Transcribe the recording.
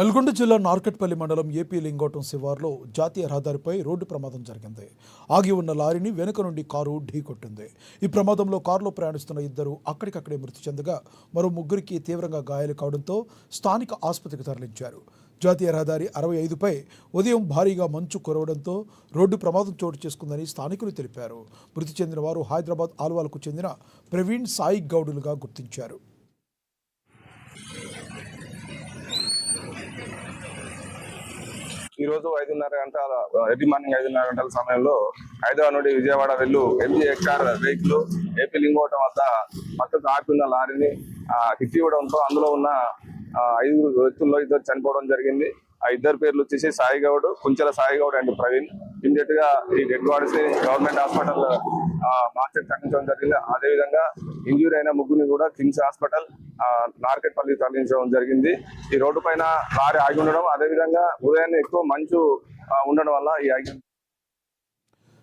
నల్గొండ జిల్లా నార్కెట్పల్లి మండలం ఏపీ లింగోటం శివార్లో జాతీయ రహదారిపై రోడ్డు ప్రమాదం జరిగింది. ఆగి ఉన్న లారీని వెనుక నుండి కారు ఢీకొట్టింది. ఈ ప్రమాదంలో కారులో ప్రయాణిస్తున్న ఇద్దరు అక్కడికక్కడే మృతి చెందగా మరో ముగ్గురికి తీవ్రంగా గాయాలు కావడంతో స్థానిక ఆసుపత్రికి తరలించారు. జాతీయ రహదారి అరవై ఐదుపై ఉదయం భారీగా మంచు కురవడంతో రోడ్డు ప్రమాదం చోటు చేసుకుందని స్థానికులు తెలిపారు. మృతి చెందిన వారు హైదరాబాద్ ఆల్వాలకు చెందిన ప్రవీణ్ సాయి గౌడులుగా గుర్తించారు. ఈ రోజు ఐదున్నర గంటల ఎర్లీ మార్నింగ్ ఐదున్నర గంటల సమయంలో హైదరాబాద్ నుండి విజయవాడ వెళ్ళు. ఎంజీ ఎక్కార్ వెహికల్ ఏపీ లింగోటం వద్ద పక్కకు ఆపిన లారీని కిట్టివ్వడంతో అందులో ఉన్న ఐదుగురు వ్యక్తుల్లో ఇద్దరు చనిపోవడం జరిగింది. ఆ ఇద్దరు పేర్లు వచ్చేసి సాయిగౌడ్ కుంచెల సాయిగౌడ్ అండ్ ప్రవీణ్. ఇమీడియట్గా ఈ డెడ్ బాడీస్ని గవర్నమెంట్ హాస్పిటల్ మార్కెట్ తరలించడం జరిగింది. అదేవిధంగా ఇంజ్యూర్ అయిన ముగ్గురిని కూడా కిమ్స్ హాస్పిటల్ నార్కెట్పల్లి తరలించడం జరిగింది. ఈ రోడ్డు పైన లారీ ఆగి ఉండడం అదేవిధంగా ఉదయాన్నే ఎక్కువ మంచు ఉండడం వల్ల ఈ ఆగి